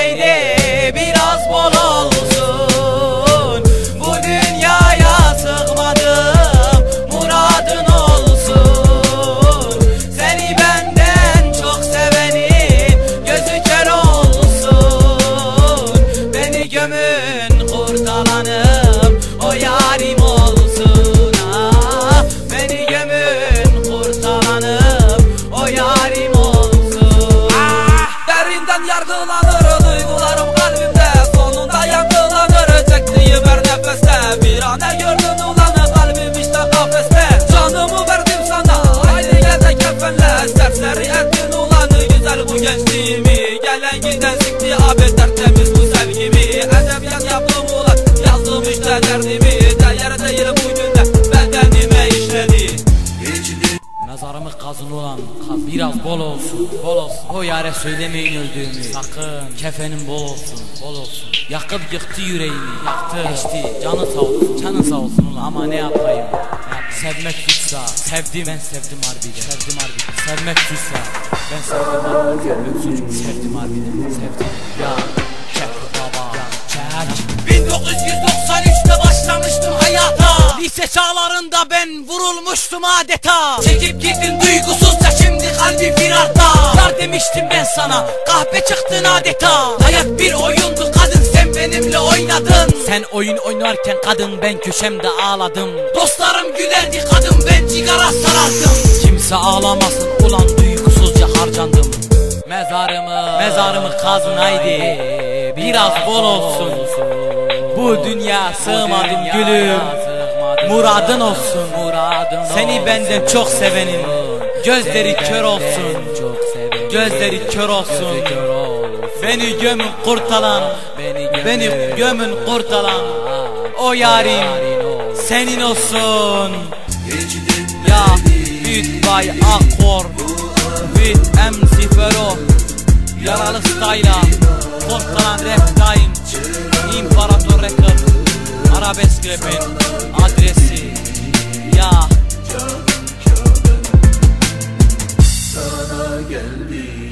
haydi biraz bol gençliğimi Gelen giden sikti abi tertemiz bu sevgimi. Edebiyat yaptım ulan yazdım işte derdimi. Değer değil bugün de bedenime işledi. Mezarımı kazın olan kaz biraz bol olsun Bol olsun. O yare söylemeyin öldüğümü. Sakın. Kefenin bol olsun Bol olsun. Yakıp yıktı yüreğimi Yaktı. Geçti. Canı sağ olsun Canı sağ olsun ulan. Ama Ne yapayım? Sevmek tutsa Sevdim Ben sevdim harbiden. Sevdim harbiden. Sevmek tutsa Ben sevdim harbiden. Öksücük sevdim harbiden. Sevdim. Ya Çek baba. Çek 1993'te başlamıştım hayata. Lise çağlarında ben vurulmuştum adeta. Çekip gittin duygusuzca şimdi kalbim firarda Yar demiştim ben sana kahpe çıktın adeta. Hayat bir oyundu Sen oyun oynarken kadın ben köşemde ağladım. Dostlarım gülerdi kadın ben cigara sarardım. Kimse ağlamasın ulan duygusuzca harcandım. Mezarımı Mezarımı kazın haydi. Biraz bol olsun. Bu dünya sığmadım gülüm. Muradın olsun. Seni benden çok sevenin Gözleri kör olsun. Gözleri kör olsun. Beni gömün kurtalan Beni gömün kurtalan o yarim senin olsun. Ya büyük bay Akkor Büyük emzi fero Yaralı style'a Kurtalan rap time İmparator record Arabesk rapin adresi. Ya. Sana geldim.